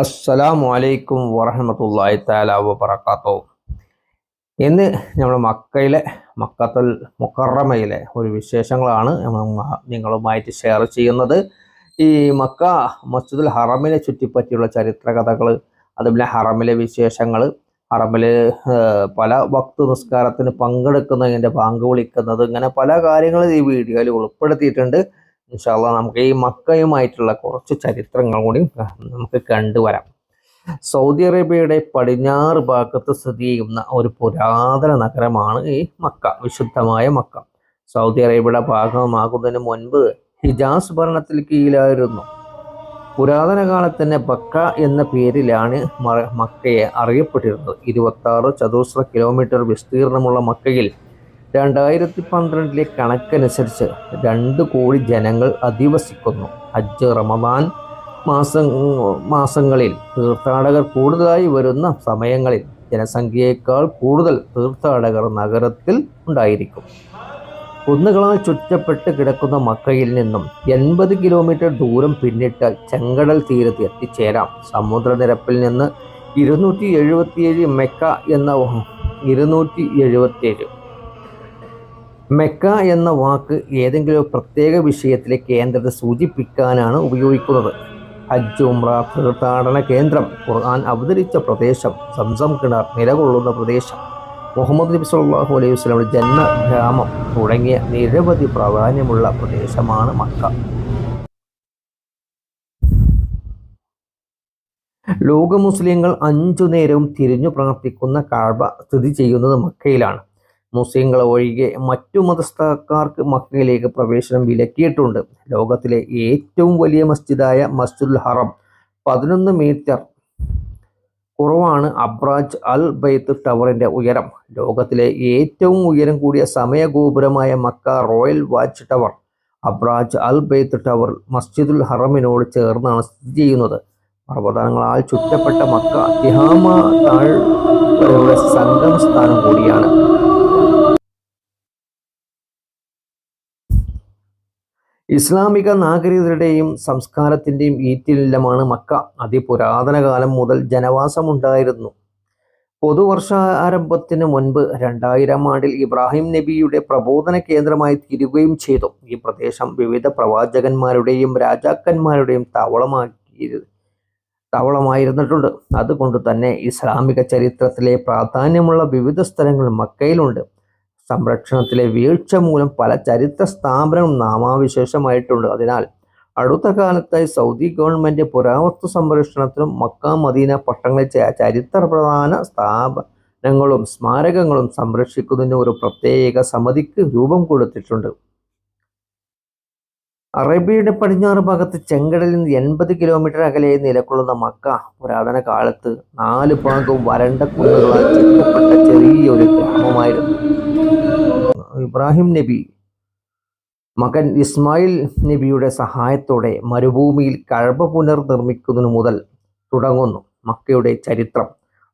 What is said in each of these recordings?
അസ്സലാമു അലൈക്കും വറഹമത്തല്ലാഹി തആല വബറകാത്തു ഇന്ന് നമ്മൾ മക്കയിലെ മക്കത്തൽ മുക്കറമയിലെ ഒരു വിശേഷങ്ങളാണ് നിങ്ങളുമായിട്ട് ഷെയർ ചെയ്യുന്നത്. ഈ മക്ക മസ്ജിദുൽ ഹറമിനെ ചുറ്റിപ്പറ്റിയുള്ള ചരിത്ര കഥകൾ അതുപോലെ ഹറമിലെ വിശേഷങ്ങൾ ഹറമിൽ പല ഭക്ത നിസ്കാരത്തിന് പങ്കെടുക്കുന്നതിന്റെ പങ്ക് വിളിക്കുന്നത് ഇങ്ങനെ പല കാര്യങ്ങളും ഈ വീഡിയോയിൽ ഉൾപ്പെടുത്തിയിട്ടുണ്ട്. ഇൻഷാല്ല നമുക്ക് ഈ മക്കയുമായിട്ടുള്ള കുറച്ച് ചരിത്രങ്ങൾ കൂടി നമുക്ക് കണ്ടുവരാം. സൗദി അറേബ്യയുടെ പടിഞ്ഞാറ് ഭാഗത്ത് സ്ഥിതി ചെയ്യുന്ന ഒരു പുരാതന നഗരമാണ് ഈ മക്ക വിശുദ്ധമായ മക്ക. സൗദി അറേബ്യയുടെ ഭാഗമാകുന്നതിന് മുൻപ് ഹിജാസ് ഭരണത്തിൽ കീഴിലായിരുന്നു. പുരാതന കാലത്ത് തന്നെ ബക്ക എന്ന പേരിലാണ് മക്കയെ അറിയപ്പെട്ടിരുന്നത്. ഇരുപത്തി ചതുശ്ര കിലോമീറ്റർ വിസ്തീർണമുള്ള മക്കയിൽ രണ്ടായിരത്തി പന്ത്രണ്ടിലെ കണക്കനുസരിച്ച് രണ്ട് കോടി ജനങ്ങൾ അധിവസിക്കുന്നു. ഹജ്ജ് റമദാൻ മാസം മാസങ്ങളിൽ തീർത്ഥാടകർ കൂടുതലായി വരുന്ന സമയങ്ങളിൽ ജനസംഖ്യയേക്കാൾ കൂടുതൽ തീർത്ഥാടകർ നഗരത്തിൽ ഉണ്ടായിരിക്കും. കുന്നുകളാൽ ചുറ്റപ്പെട്ട് കിടക്കുന്ന മക്കയിൽ നിന്നും എൺപത് കിലോമീറ്റർ ദൂരം പിന്നിട്ട് ചെങ്കടൽ തീരത്ത് എത്തിച്ചേരാം. സമുദ്രനിരപ്പിൽ നിന്ന് ഇരുന്നൂറ്റി എഴുപത്തിയേഴ് മെക്ക എന്ന ഇരുന്നൂറ്റി എഴുപത്തിയേഴ് മെക്ക എന്ന വാക്ക് ഏതെങ്കിലും പ്രത്യേക വിഷയത്തിലെ കേന്ദ്രത്തെ സൂചിപ്പിക്കാനാണ് ഉപയോഗിക്കുന്നത്. ഹജ്ജ് ഉംറ തീർത്ഥാടന കേന്ദ്രം ഖുർആൻ അവതരിച്ച പ്രദേശം സംസം കിണർ നിലകൊള്ളുന്ന പ്രദേശം മുഹമ്മദ് നബി സല്ലാഹു അലൈഹി വസല്ലമയുടെ ജന്മഗ്രാമം തുടങ്ങിയ നിരവധി പ്രാധാന്യമുള്ള പ്രദേശമാണ് മക്ക. ലോക മുസ്ലിങ്ങൾ അഞ്ചു നേരവും തിരിഞ്ഞു പ്രാർത്ഥിക്കുന്ന കാഴ്വ സ്ഥിതി ചെയ്യുന്നത് മക്കയിലാണ്. മുസ്ലിങ്ങൾ ഒഴികെ മറ്റു മതസ്ഥക്കാർക്ക് മക്കയിലേക്ക് പ്രവേശനം വിലക്കിയിട്ടുണ്ട്. ലോകത്തിലെ ഏറ്റവും വലിയ മസ്ജിദായ മസ്ജിദുൽ ഹറം പതിനൊന്ന് മീറ്റർ കുറവാണ് അബ്രാജ് അൽ ബൈത്ത് ടവറിന്റെ ഉയരം. ലോകത്തിലെ ഏറ്റവും ഉയരം കൂടിയ സമയഗോപുരമായ Mecca royal watch tower Abraj Al Bait tower മസ്ജിദുൽ ഹറമിനോട് ചേർന്നാണ് സ്ഥിതി ചെയ്യുന്നത്. പർവതങ്ങളാൽ ചുറ്റപ്പെട്ട മക്ക തിഹാമ താഴ്വരയുടെ സംഗമ സ്ഥാനം കൂടിയാണ്. ഇസ്ലാമിക നാഗരികതയുടെയും സംസ്കാരത്തിന്റെയും ഈറ്റില്ലമാണ് മക്ക. അതിപുരാതന കാലം മുതൽ ജനവാസമുണ്ടായിരുന്നു. പൊതുവർഷാരംഭത്തിന് മുൻപ് രണ്ടായിരം ആണ്ടിൽ ഇബ്രാഹിം നബിയുടെ പ്രബോധന കേന്ദ്രമായി തീരുകയും ചെയ്തു. ഈ പ്രദേശം വിവിധ പ്രവാചകന്മാരുടെയും രാജാക്കന്മാരുടെയും താവളമാക്കി താവളമായിരുന്നിട്ടുണ്ട്. അതുകൊണ്ട് തന്നെ ഇസ്ലാമിക ചരിത്രത്തിലെ പ്രാധാന്യമുള്ള വിവിധ സ്ഥലങ്ങൾ മക്കയിലുണ്ട്. സംരക്ഷണത്തിലെ വീഴ്ച മൂലം പല ചരിത്ര സ്ഥാപനങ്ങളും നാമാവിശേഷമായിട്ടുണ്ട്. അതിനാൽ അടുത്ത കാലത്തായി സൗദി ഗവൺമെന്റ് പുരാവസ്തു സംരക്ഷണത്തിനും മക്ക മദീന പട്ടങ്ങളിൽ ചരിത്ര പ്രധാന സ്ഥാപനങ്ങളും സ്മാരകങ്ങളും സംരക്ഷിക്കുന്നതിന് ഒരു പ്രത്യേക സമിതിക്ക് രൂപം കൊടുത്തിട്ടുണ്ട്. അറേബ്യയുടെ പടിഞ്ഞാറ് ഭാഗത്ത് ചെങ്കടലിൽ നിന്ന് എൺപത് കിലോമീറ്റർ അകലെ നിലകൊള്ളുന്ന മക്ക പുരാതന കാലത്ത് നാല് ഭാഗവും വരണ്ട കുന്നുകളാൽ ചുറ്റപ്പെട്ട ചെറിയൊരു ഗ്രാമമായിരുന്നു. ഇബ്രാഹിം നബി മകൻ ഇസ്മായിൽ നബിയുടെ സഹായത്തോടെ മരുഭൂമിയിൽ കഴബ പുനർനിർമ്മിക്കുന്നതിനു മുതൽ തുടങ്ങുന്നു. മക്കയുടെ ചരിത്രം.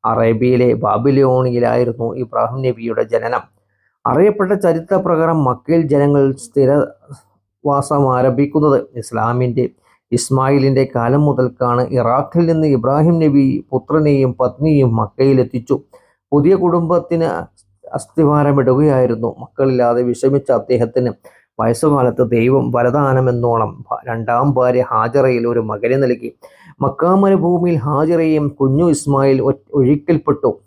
അറേബ്യയിലെ ബാബിലോണിയിലായിരുന്നു ഇബ്രാഹിം നബിയുടെ ജനനം. അറിയപ്പെട്ട ചരിത്രപ്രകാരം മക്കയിൽ ജനങ്ങൾ സ്ഥിരവാസം ആരംഭിക്കുന്നത് ഇസ്ലാമിന്റെ ഇസ്മായിലിന്റെ കാലം മുതൽക്കാണ്. ഇറാഖിൽ നിന്ന് ഇബ്രാഹിം നബി പുത്രനെയും പത്നിയും മക്കയിലെത്തിച്ചു. പുതിയ കുടുംബത്തിന് അസ്ഥിവാരമിടുകയായിരുന്നു. മക്കളില്ലാതെ വിഷമിച്ച അദ്ദേഹത്തിന് വയസ്സുകാലത്ത് ദൈവം വരദാനമെന്നോണം രണ്ടാം ഭാര്യ ഹാജറയിൽ ഒരു മകനെ നൽകി. മക്കാമരുഭൂമിയിൽ ഹാജറയും കുഞ്ഞു ഇസ്മായിൽ ഒഴിക്കൽപ്പെട്ടു.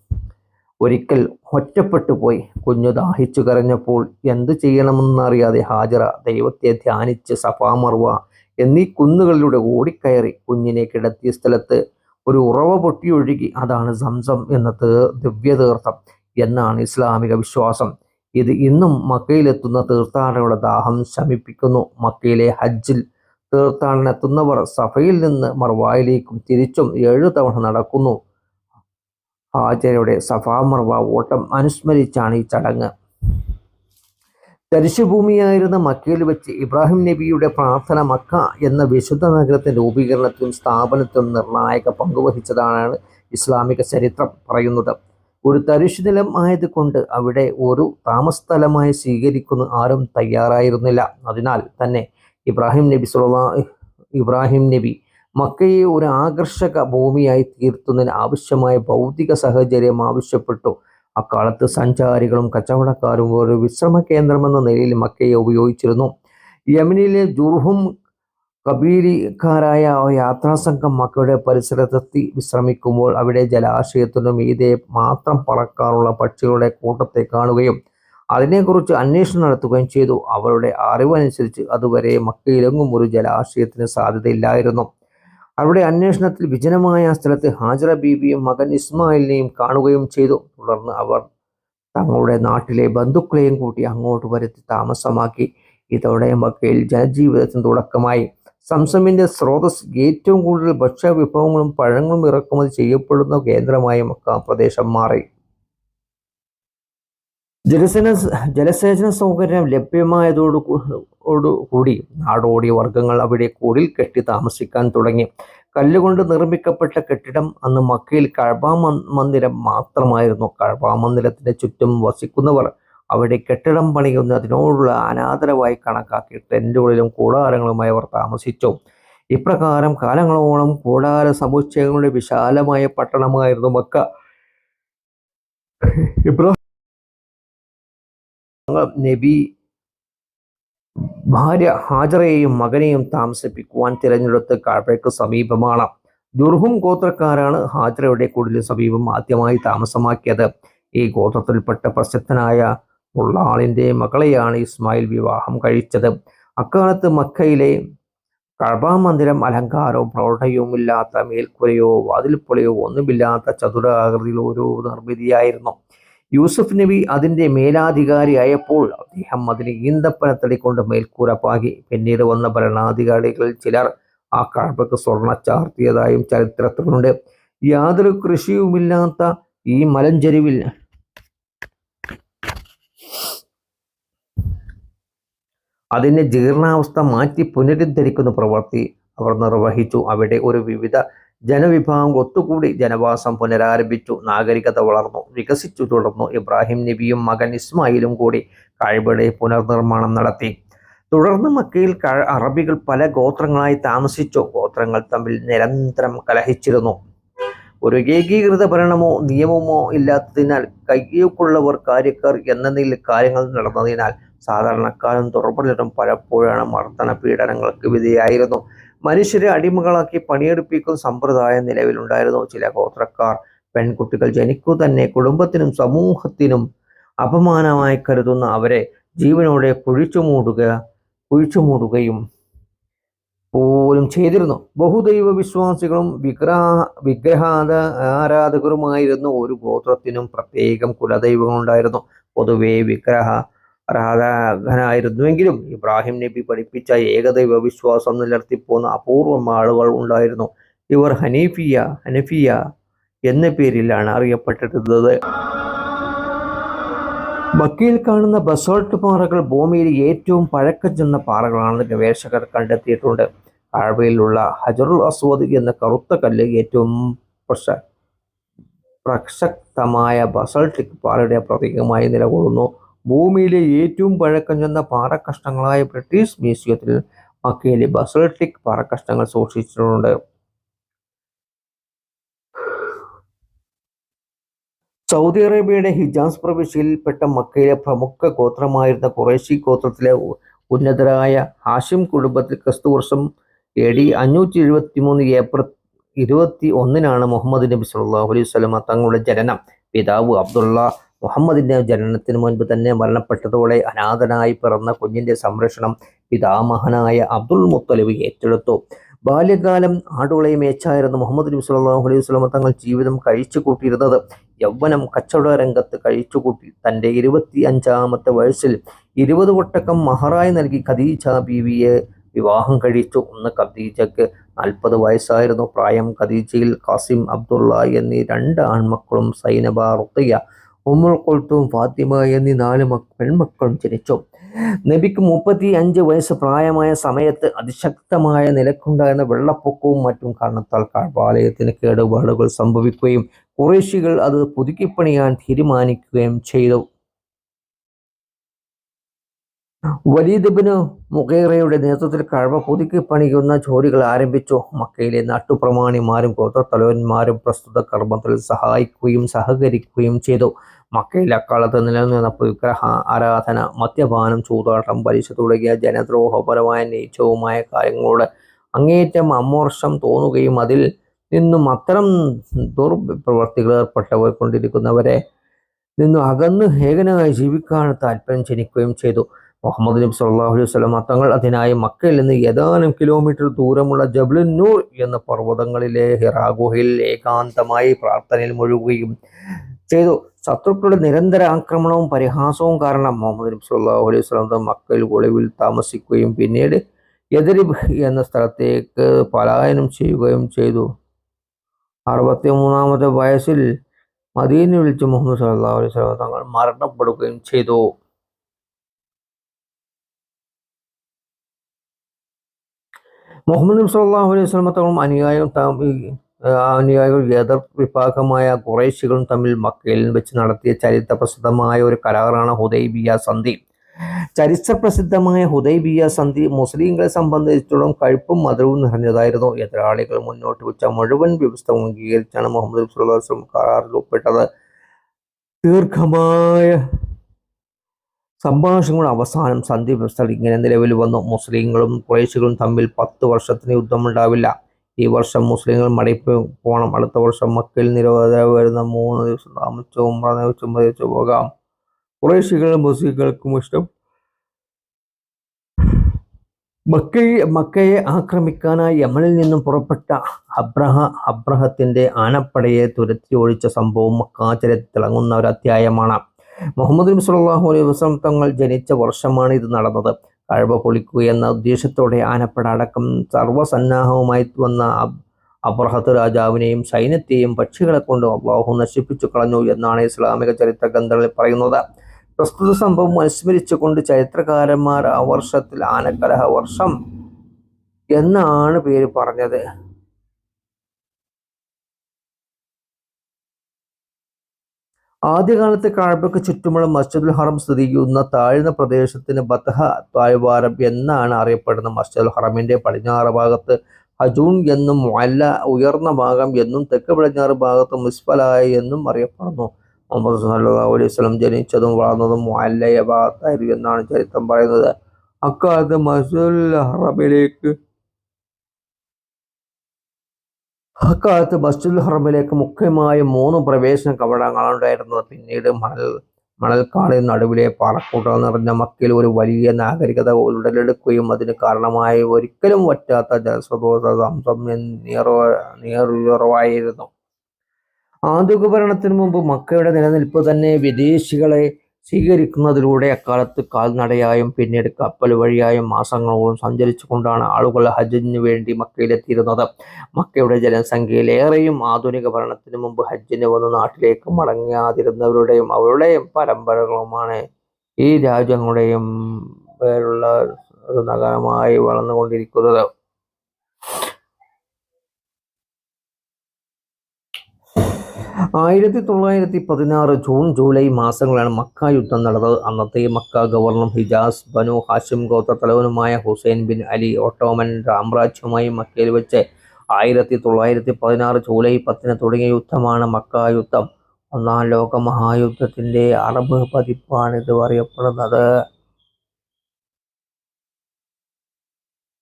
ഒരിക്കൽ ഒറ്റപ്പെട്ടു പോയി. കുഞ്ഞു ദാഹിച്ചു കരഞ്ഞപ്പോൾ എന്ത് ചെയ്യണമെന്നറിയാതെ ഹാജറ ദൈവത്തെ ധ്യാനിച്ച് സഫാ മർവ എന്നീ കുന്നുകളിലൂടെ ഓടിക്കയറി. കുഞ്ഞിനെ കിടത്തിയ സ്ഥലത്ത് ഒരു ഉറവ പൊട്ടിയൊഴുകി. അതാണ് സംസം എന്ന ദിവ്യതീർത്ഥം. എന്നാണ് ഇസ്ലാമിക വിശ്വാസം. ഇത് ഇന്നും മക്കയിലെത്തുന്ന തീർത്ഥാടകരുടെ ദാഹം ശമിപ്പിക്കുന്നു. മക്കയിലെ ഹജ്ജിൽ തീർത്ഥാടനെത്തുന്നവർ സഫയിൽ നിന്ന് മർവായിലേക്കും തിരിച്ചും ഏഴു തവണ നടക്കുന്നു. ഹാജരയുടെ സഫാ മർവ ഓട്ടം അനുസ്മരിച്ചാണ് ഈ ചടങ്ങ്. തരിശുഭൂമിയായിരുന്ന മക്കയിൽ വെച്ച് ഇബ്രാഹിം നബിയുടെ പ്രാർത്ഥന മക്ക എന്ന വിശുദ്ധ നഗരത്തിന്റെ രൂപീകരണത്തിലും സ്ഥാപനത്തിലും നിർണായക പങ്കുവഹിച്ചതാണ് ഇസ്ലാമിക ചരിത്രം പറയുന്നത്. ഒരു തരിശു നിലം ആയതുകൊണ്ട് അവിടെ ഒരു താമസസ്ഥലമായി സ്വീകരിക്കുന്ന ആരും തയ്യാറായിരുന്നില്ല. അതിനാൽ തന്നെ ഇബ്രാഹിം നബി സുല്ലാ ഇബ്രാഹിം നബി മക്കയെ ഒരു ആകർഷക ഭൂമിയായി തീർത്തുന്നതിന് ആവശ്യമായ ഭൗതിക സാഹചര്യം ആവശ്യപ്പെട്ടു. അക്കാലത്ത് സഞ്ചാരികളും കച്ചവടക്കാരും ഒരു വിശ്രമ കേന്ദ്രമെന്ന നിലയിൽ മക്കയെ ഉപയോഗിച്ചിരുന്നു. യമനിലെ ജുർഹും കബീലിക്കാരായ യാത്രാസംഘം മക്കയുടെ പരിസരത്തെത്തി വിശ്രമിക്കുമ്പോൾ അവിടെ ജലാശയത്തിനു മീതെ മാത്രം പറക്കാറുള്ള പക്ഷികളുടെ കൂട്ടത്തെ കാണുകയും അതിനെക്കുറിച്ച് അന്വേഷണം നടത്തുകയും ചെയ്തു. അവരുടെ അറിവനുസരിച്ച് അതുവരെ മക്കയിലെങ്ങും ഒരു ജലാശയത്തിന് സാധ്യതയില്ലായിരുന്നു. അവരുടെ അന്വേഷണത്തിൽ വിജനമായ സ്ഥലത്ത് ഹാജറ ബീബിയും മകൻ ഇസ്മായിലിനെയും കാണുകയും ചെയ്തു. തുടർന്ന് അവർ തങ്ങളുടെ നാട്ടിലെ ബന്ധുക്കളെയും കൂട്ടി അങ്ങോട്ട് വരുത്തി താമസമാക്കി. ഇതോടെ മക്കയിൽ ജനജീവിതത്തിന് തുടക്കമായി. സംസമിന്റെ സ്രോതസ് ഏറ്റവും കൂടുതൽ ഭക്ഷ്യ വിഭവങ്ങളും പഴങ്ങളും ഇറക്കുമതി ചെയ്യപ്പെടുന്ന കേന്ദ്രമായി മക്ക പ്രദേശം മാറി ജലസേന ജലസേചന സൗകര്യം ലഭ്യമായതോടു കൂടി നാടോടി വർഗങ്ങൾ അവിടെ കൂടിൽ കെട്ടി താമസിക്കാൻ തുടങ്ങി. കല്ലുകൊണ്ട് നിർമ്മിക്കപ്പെട്ട കെട്ടിടം അന്ന് മക്കയിൽ കഴബാ മന്ദിരം മാത്രമായിരുന്നു. കഴബാ മന്ദിരത്തിന്റെ ചുറ്റും വസിക്കുന്നവർ അവിടെ കെട്ടിടം പണിയുന്നതിനോടുള്ള അനാദരവായി കണക്കാക്കി ടെന്റുകളിലും കൂടാരങ്ങളുമായി അവർ താമസിച്ചു. ഇപ്രകാരം കാലങ്ങളോളം കൂടാര സമുച്ചയങ്ങളുടെ വിശാലമായ പട്ടണമായിരുന്നു മക്ക. നബി ഭാര്യ ഹാജറയെയും മകനെയും താമസിപ്പിക്കുവാൻ തിരഞ്ഞെടുത്ത കാഴ്ചയ്ക്ക് സമീപമാണ്. ദുർഹും ഗോത്രക്കാരാണ് ഹാജറയുടെ കുടിലിന് സമീപം ആദ്യമായി താമസമാക്കിയത്. ഈ ഗോത്രത്തിൽപ്പെട്ട പ്രസിദ്ധനായ ഉള്ളാളിന്റെ മകളെയാണ് ഇസ്മായിൽ വിവാഹം കഴിച്ചത്. അക്കാലത്ത് മക്കയിലെ കഴബാ മന്ദിരം അലങ്കാരവും പ്രൗഢയും ഇല്ലാത്ത മേൽക്കുരയോ വാതിൽപ്പുളയോ ഒന്നുമില്ലാത്ത ചതുരാകൃതിയിൽ ഒരു നിർമ്മിതിയായിരുന്നു. യൂസഫ് നബി അതിന്റെ മേലാധികാരിയായപ്പോൾ അദ്ദേഹം അതിന് ഈന്തപ്പന തടിക്കൊണ്ട് മേൽക്കൂര പാകി. പിന്നീട് വന്ന ഭരണാധികാരികളിൽ ചിലർ ആ കഴബക്ക് സ്വർണ ചാർത്തിയതായും ചരിത്രത്തിലുണ്ട്. യാതൊരു കൃഷിയുമില്ലാത്ത ഈ മലഞ്ചെരുവിൽ അതിന്റെ ജീർണാവസ്ഥ മാറ്റി പുനരുദ്ധരിക്കുന്ന പ്രവൃത്തി അവർ നിർവഹിച്ചു. അവിടെ ഒരു വിവിധ ജനവിഭാഗം ഒത്തുകൂടി ജനവാസം പുനരാരംഭിച്ചു. നാഗരികത വളർന്നു വികസിച്ചു തുടർന്നു. ഇബ്രാഹിം നബിയും മകൻ ഇസ്മായിലും കൂടി കഴിവയുടെ പുനർനിർമ്മാണം നടത്തി. തുടർന്ന് മക്കയിൽ അറബികൾ പല ഗോത്രങ്ങളായി താമസിച്ചു. ഗോത്രങ്ങൾ തമ്മിൽ നിരന്തരം കലഹിച്ചിരുന്നു. ഒരു ഏകീകൃത ഭരണമോ നിയമമോ ഇല്ലാത്തതിനാൽ കയ്യൂക്കുള്ളവർ കാര്യക്കാർ എന്ന നിലയിൽ കാര്യങ്ങൾ നടന്നതിനാൽ സാധാരണക്കാരും തുറപ്പലിട്ടും പലപ്പോഴാണ് മർദ്ദന പീഡനങ്ങൾക്ക് വിധേയായിരുന്നു. മനുഷ്യരെ അടിമകളാക്കി പണിയെടുപ്പിക്കുന്ന സമ്പ്രദായം നിലവിലുണ്ടായിരുന്നു. ചില ഗോത്രക്കാർ പെൺകുട്ടികൾ ജനിക്കു തന്നെ കുടുംബത്തിനും സമൂഹത്തിനും അപമാനമായി കരുതുന്ന അവരെ ജീവനോടെ കുഴിച്ചു മൂടുക കുഴിച്ചു മൂടുകയും പോലും ചെയ്തിരുന്നു. ബഹുദൈവ വിശ്വാസികളും വിഗ്രഹ വിഗ്രഹാത ആരാധകരുമായിരുന്നു ഒരു ഗോത്രത്തിനും പ്രത്യേകം കുലദൈവങ്ങളുണ്ടായിരുന്നു. പൊതുവെ വിഗ്രഹ ആരാധകനായിരുന്നുവെങ്കിലും ഇബ്രാഹിം നബി പഠിപ്പിച്ച ഏകദൈവ വിശ്വാസം നിലർത്തിപ്പോന്ന അപൂർവം ആളുകൾ ഉണ്ടായിരുന്നു. ഇവർ ഹനീഫിയ ഹനഫിയ എന്ന പേരിലാണ് അറിയപ്പെട്ടിരുന്നത്. മക്കയിൽ കാണുന്ന ബസോൾട്ട് പാറകൾ ഭൂമിയിൽ ഏറ്റവും പഴക്കം ചെന്ന പാറകളാണെന്ന് ഗവേഷകർ കണ്ടെത്തിയിട്ടുണ്ട്. കാഴ്വയിലുള്ള ഹജറുൽ അസ്വദ് എന്ന കറുത്ത കല്ല് ഏറ്റവും പ്രശ പ്രസക്തമായ ബസൾട്ടിക് പാറയുടെ പ്രതീകമായി നിലകൊള്ളുന്നു. ഭൂമിയിലെ ഏറ്റവും പഴക്കം ചെന്ന പാറക്കഷ്ണങ്ങളായ ബ്രിട്ടീഷ് മ്യൂസിയത്തിൽ മക്കയിലെ ബസൾട്ടിക് പാറക്കഷ്ണങ്ങൾ സൂക്ഷിച്ചിട്ടുണ്ട്. സൗദി അറേബ്യയുടെ ഹിജാസ് പ്രവിശ്യയിൽപ്പെട്ട മക്കയിലെ പ്രമുഖ ഗോത്രമായിരുന്ന കുറേശി ഗോത്രത്തിലെ ഉന്നതരായ ഹാഷിം കുടുംബത്തിൽ ക്രിസ്തുവർഷം എ ഡി അഞ്ഞൂറ്റി എഴുപത്തി മൂന്ന് ഏപ്രിൽ ഇരുപത്തി ഒന്നിനാണ് മുഹമ്മദ് നബി സല്ലാഹു അലൈഹി സ്വലമ തങ്ങളുടെ ജനനം. പിതാവ് അബ്ദുള്ള മുഹമ്മദിന്റെ ജനനത്തിന് മുൻപ് തന്നെ മരണപ്പെട്ടതോടെ അനാഥനായി പിറന്ന കുഞ്ഞിന്റെ സംരക്ഷണം പിതാമഹനായ അബ്ദുൽ മുത്തലിബ് ഏറ്റെടുത്തു. ബാല്യകാലം ആടുകളെ മേച്ചായിരുന്ന മുഹമ്മദ് നബി സല്ലാഹു അലൈഹി സ്വലമ തങ്ങൾ ജീവിതം കഴിച്ചു കൂട്ടിയിരുന്നത് യൗവനം കച്ചവട രംഗത്ത് കഴിച്ചു കൂട്ടി തന്റെ ഇരുപത്തി അഞ്ചാമത്തെ വയസ്സിൽ ഇരുപത് വട്ടക്കം മഹറായി നൽകി ഖദീജ ബീവിയെ വിവാഹം കഴിച്ചു. ഒന്ന് ഖദീജക്ക് നാൽപ്പത് വയസ്സായിരുന്നു. പ്രായം ഖദീജയിൽ ഖാസിം അബ്ദുള്ള എന്നീ രണ്ട് ആൺമക്കളും സൈനബ റുത്തയ്യ ഉമ്മുൽ കൊൽത്തും ഫാത്തിമ എന്നീ നാല് പെൺമക്കളും ജനിച്ചു. നബിക്ക് മുപ്പത്തി അഞ്ച് വയസ്സ് പ്രായമായ സമയത്ത് അതിശക്തമായ നിലക്കുണ്ടായിരുന്ന വെള്ളപ്പൊക്കവും മറ്റും കാരണത്താൽ കാഴ്പാലയത്തിന് കേടുപാടുകൾ സംഭവിക്കുകയും കുറേശികൾ അത് പുതുക്കിപ്പണിയാൻ തീരുമാനിക്കുകയും ചെയ്തു. വലീദിബിന് മുഖേറയുടെ നേതൃത്വത്തിൽ കഴവ പുതുക്കി പണിയുന്ന ജോലികൾ ആരംഭിച്ചു. മക്കയിലെ നാട്ടുപ്രമാണിമാരും ഗോത്രത്തലവന്മാരും പ്രസ്തുത കർമ്മത്തിൽ സഹായിക്കുകയും സഹകരിക്കുകയും ചെയ്തു. മക്കയിൽ അക്കാലത്ത് നിലനിന്ന വിഗ്രഹ ആരാധന മദ്യപാനം ചൂതാട്ടം പലിശ തുടങ്ങിയ ജനദ്രോഹപരമായ നീച്ചവുമായ കാര്യങ്ങളോട് അങ്ങേറ്റം അമോർഷം തോന്നുകയും അതിൽ നിന്നും അത്തരം ദുർപ്രവർത്തികൾ ഏർപ്പെട്ടവർ കൊണ്ടിരിക്കുന്നവരെ നിന്നും അകന്ന് ഏകനായി ജീവിക്കാൻ താല്പര്യം ജനിക്കുകയും ചെയ്തു. മുഹമ്മദ് നബി സല്ലാഹു അലൈഹി വസ്ലം തങ്ങൾ അതിനായി മക്കയിൽ നിന്ന് ഏതാനും കിലോമീറ്റർ ദൂരമുള്ള ജബ്ലുൻ എന്ന പർവതങ്ങളിലെ ഹിറാഗുഹയിൽ ഏകാന്തമായി പ്രാർത്ഥനയിൽ മുഴുകുകയും ചെയ്തു. ശത്രുക്കളുടെ നിരന്തര ആക്രമണവും പരിഹാസവും കാരണം മുഹമ്മദ് നബി അലൈഹി സ്വലം മക്കയിൽ ഒളിവിൽ താമസിക്കുകയും പിന്നീട് എതിരിബ് എന്ന സ്ഥലത്തേക്ക് പലായനം ചെയ്യുകയും ചെയ്തു. അറുപത്തി മൂന്നാമത്തെ വയസ്സിൽ മദീനെ വിളിച്ച് മുഹമ്മദ് സല്ലാ അലൈഹി സ്വലം തങ്ങൾ മരണപ്പെടുകയും ചെയ്തു. മുഹമ്മദ് സല്ലാഹു അലൈഹി സ്വലം തങ്ങളും അനുയായും അനുയായികൾ എതിർ വിഭാഗമായ കുറേശികളും തമ്മിൽ മക്കയിൽ വെച്ച് നടത്തിയ ചരിത്ര പ്രസിദ്ധമായ ഒരു കരാറാണ് ഹുദൈബിയ സന്ധി. ചരിത്ര പ്രസിദ്ധമായ ഹുദൈബിയ സന്ധി മുസ്ലിങ്ങളെ സംബന്ധിച്ചിടത്തോളം കഴുപ്പും മധുരവും നിറഞ്ഞതായിരുന്നു. എതിരാളികൾ മുന്നോട്ട് വെച്ച മുഴുവൻ വ്യവസ്ഥ അംഗീകരിച്ചാണ് മുഹമ്മദ് കരാറിൽ ഒപ്പിട്ടത്. ദീർഘമായ സംഭാഷണങ്ങൾ അവസാനം സന്ധി വ്യവസ്ഥ ഇങ്ങനെ നിലവിൽ വന്നു. മുസ്ലിങ്ങളും കുറേശികളും തമ്മിൽ പത്ത് വർഷത്തിന് യുദ്ധമുണ്ടാവില്ല. ഈ വർഷം മുസ്ലിങ്ങൾ മടങ്ങി പോകണം അടുത്ത വർഷം മക്കയിൽ നിരോധന വരുന്ന മൂന്ന് ദിവസം താമസിച്ചു ഉമ്ര പോകാം. കുറേശികളും മുസ്ലിങ്ങൾക്കും ഇഷ്ടം. മക്കയെ മക്കയെ ആക്രമിക്കാനായി യമനിൽ നിന്നും പുറപ്പെട്ട അബ്രഹ അബ്രഹത്തിന്റെ ആനപ്പടയെ തുരത്തി ഒഴിച്ച സംഭവം മക്കാചരത്തിൽ തിളങ്ങുന്ന ഒരു അധ്യായമാണ്. മുഹമ്മദ് നബി സല്ലാഹു അലൈഹി വസ്ലം തങ്ങൾ ജനിച്ച വർഷമാണ് ഇത് നടന്നത്. കഴിവ പൊളിക്കുക എന്ന ഉദ്ദേശത്തോടെ ആനപ്പട അടക്കം സർവസന്നാഹവുമായി വന്ന അബ്രഹത്ത് രാജാവിനെയും സൈന്യത്തെയും പക്ഷികളെ കൊണ്ട് അള്ളാഹു നശിപ്പിച്ചു കളഞ്ഞു എന്നാണ് ഇസ്ലാമിക ചരിത്ര ഗ്രന്ഥങ്ങളിൽ പറയുന്നത്. പ്രസ്തുത സംഭവം അനുസ്മരിച്ചുകൊണ്ട് ചരിത്രകാരന്മാർ ആ വർഷത്തിൽ ആനക്കലഹ വർഷം എന്നാണ് പേര് പറഞ്ഞത്. ആദ്യകാലത്ത് കാഴ്ബക്ക് ചുറ്റുമുള്ള മസ്ജിദുൽ ഹറം സ്ഥിതി ചെയ്യുന്ന താഴ്ന്ന പ്രദേശത്തിന് ബത്തഹ താഴ്വാരം എന്നാണ് അറിയപ്പെടുന്ന മസ്ജിദുൽ ഹറമിന്റെ പടിഞ്ഞാറ് ഭാഗത്ത്. ഹജൂൺ എന്നും അല്ല ഉയർന്ന ഭാഗം എന്നും തെക്ക് പടിഞ്ഞാറ് ഭാഗത്ത് മുസ്ഫലായ എന്നും അറിയപ്പെടുന്നു. മുഹമ്മദ് സല്ലാ അലൈഹി സ്വലം ജനിച്ചതും വളർന്നതും മുഅല്ലയ ഭാഗത്തായിരുന്നു എന്നാണ് ചരിത്രം പറയുന്നത്. അക്കാലത്ത് മസ്ജിദുൽ ഹറമിലേക്ക് അക്കാലത്ത് ബസ്റ്റുൽ ഹറമിലേക്ക് മുഖ്യമായ മൂന്ന് പ്രവേശന കവടങ്ങളുണ്ടായിരുന്നത് പിന്നീട് മണൽ മണൽക്കാടിന് നടുവിലെ പാറക്കൂട്ടം നിറഞ്ഞ മക്കയിൽ ഒരു വലിയ നാഗരികത ഉടലെടുക്കുകയും അതിന് കാരണമായി ഒരിക്കലും വറ്റാത്ത ജലസ്രോത അംശം നീറുറവായിരുന്നു ആധുനിക ഭരണത്തിന് മുമ്പ് മക്കയുടെ നിലനിൽപ്പ് തന്നെ വിദേശികളെ സ്വീകരിക്കുന്നതിലൂടെ അക്കാലത്ത് കാൽനടയായും പിന്നീട് കപ്പൽ വഴിയായും മാസങ്ങളോളം സഞ്ചരിച്ചു കൊണ്ടാണ് ആളുകൾ ഹജ്ജിന് വേണ്ടി മക്കയിലെത്തിയിരുന്നത്. മക്കയുടെ ജനസംഖ്യയിലേറെയും ആധുനിക ഭരണത്തിന് മുമ്പ് ഹജ്ജിന് വന്ന് നാട്ടിലേക്ക് മടങ്ങാതിരുന്നവരുടെയും അവരുടെയും പരമ്പരകളുമാണ് ഈ രാജ്യങ്ങളുടെയും പേരുള്ള ഒരു നഗരമായി വളർന്നുകൊണ്ടിരിക്കുന്നത്. ആയിരത്തി തൊള്ളായിരത്തി പതിനാറ് ജൂൺ ജൂലൈ മാസങ്ങളാണ് മക്ക യുദ്ധം നടന്നത്. അന്നത്തെ Mecca governor Hejaz Banu Hashim ഗോത്ര തലവനുമായ ഹുസൈൻ ബിൻ അലി ഓട്ടോമൻ സാമ്രാജ്യവുമായി മക്കയിൽ വെച്ച് ആയിരത്തി തൊള്ളായിരത്തി പതിനാറ് ജൂലൈ പത്തിന് തുടങ്ങിയ യുദ്ധമാണ് മക്ക യുദ്ധം. ഒന്നാം ലോക മഹായുദ്ധത്തിന്റെ അറബ് പതിപ്പാണ് ഇത് അറിയപ്പെടുന്നത്.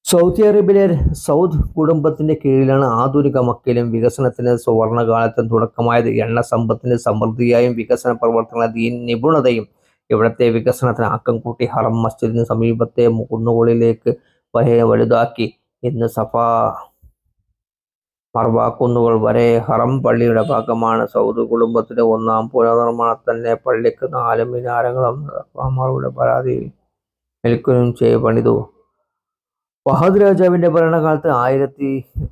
സൗദി അറേബ്യയിലെ സൗദ് കുടുംബത്തിന്റെ കീഴിലാണ് ആധുനിക മക്കയിലും വികസനത്തിന് സുവർണകാലത്തും തുടക്കമായത് എണ്ണ സമ്പത്തിന് സമൃദ്ധിയായും വികസന പ്രവർത്തനങ്ങൾ നിപുണതയും ഇവിടത്തെ വികസനത്തിന് ആക്കം കൂട്ടി ഹറം മസ്ജിദിന് സമീപത്തെ കുന്നുകളിലേക്ക് വരെ വലുതാക്കി ഇന്ന് സഫ മർവാക്കുന്നുകൾ വരെ ഹറം പള്ളിയുടെ ഭാഗമാണ് സൗദ് കുടുംബത്തിന്റെ ഒന്നാം പുനർനിർമ്മാണത്തന്നെ പള്ളിക്ക് നാല് മിനാരങ്ങളും പരാതി നിൽക്കുകയും ചെയ്യ പണിതു ഫഹദ് രാജാവിന്റെ ഭരണകാലത്ത് ആയിരത്തി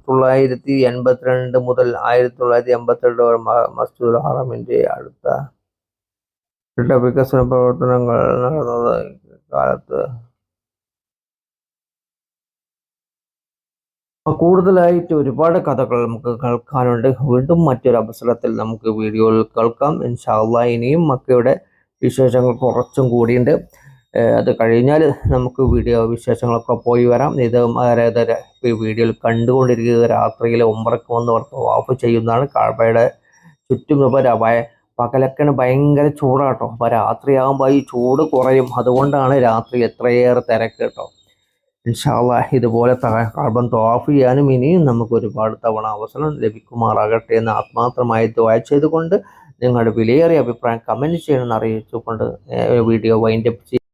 തൊള്ളായിരത്തി എൺപത്തിരണ്ട് മുതൽ ആയിരത്തി തൊള്ളായിരത്തി എൺപത്തിരണ്ട് വരെ മസ്ജിദുൽ ഹറമിന്റെ അടുത്ത വികസന പ്രവർത്തനങ്ങൾ നടന്നത് കാലത്ത്. കൂടുതലായിട്ട് ഒരുപാട് കഥകൾ നമുക്ക് കേൾക്കാനുണ്ട്. വീണ്ടും മറ്റൊരു അവസരത്തിൽ നമുക്ക് വീഡിയോയിൽ കേൾക്കാം. ഇൻഷാല്ല ഇനിയും മക്കയുടെ വിശേഷങ്ങൾ കുറച്ചും കൂടിയുണ്ട്. അത് കഴിഞ്ഞാൽ നമുക്ക് വീഡിയോ വിശേഷങ്ങളൊക്കെ പോയി വരാം. ഇത് അതായത് വീഡിയോയിൽ കണ്ടുകൊണ്ടിരിക്കുക രാത്രിയിൽ ഒമ്പറക്ക് വന്ന് ഓഫ് ചെയ്യുന്നതാണ്. കാഴ്പയുടെ ചുറ്റും ഇപ്പോൾ പകലൊക്കെയാണ് ഭയങ്കര ചൂടാട്ടോ. അപ്പോൾ രാത്രിയാകുമ്പോൾ ഈ ചൂട് കുറയും. അതുകൊണ്ടാണ് രാത്രി എത്രയേറെ തിരക്ക് കേട്ടോ. ഇൻഷാല്ല ഇതുപോലെ കാർബൺ ഓഫ് ചെയ്യാനും ഇനിയും നമുക്ക് ഒരുപാട് തവണ അവസരം ലഭിക്കുമാറാകട്ടെ എന്ന് ആത്മാർത്ഥമായി ദ്വായ ചെയ്തുകൊണ്ട് നിങ്ങളുടെ വിലയേറിയ അഭിപ്രായം കമന്റ് ചെയ്യണമെന്ന് അറിയിച്ചുകൊണ്ട് വീഡിയോ വൈൻഡപ്പ് ചെയ്യും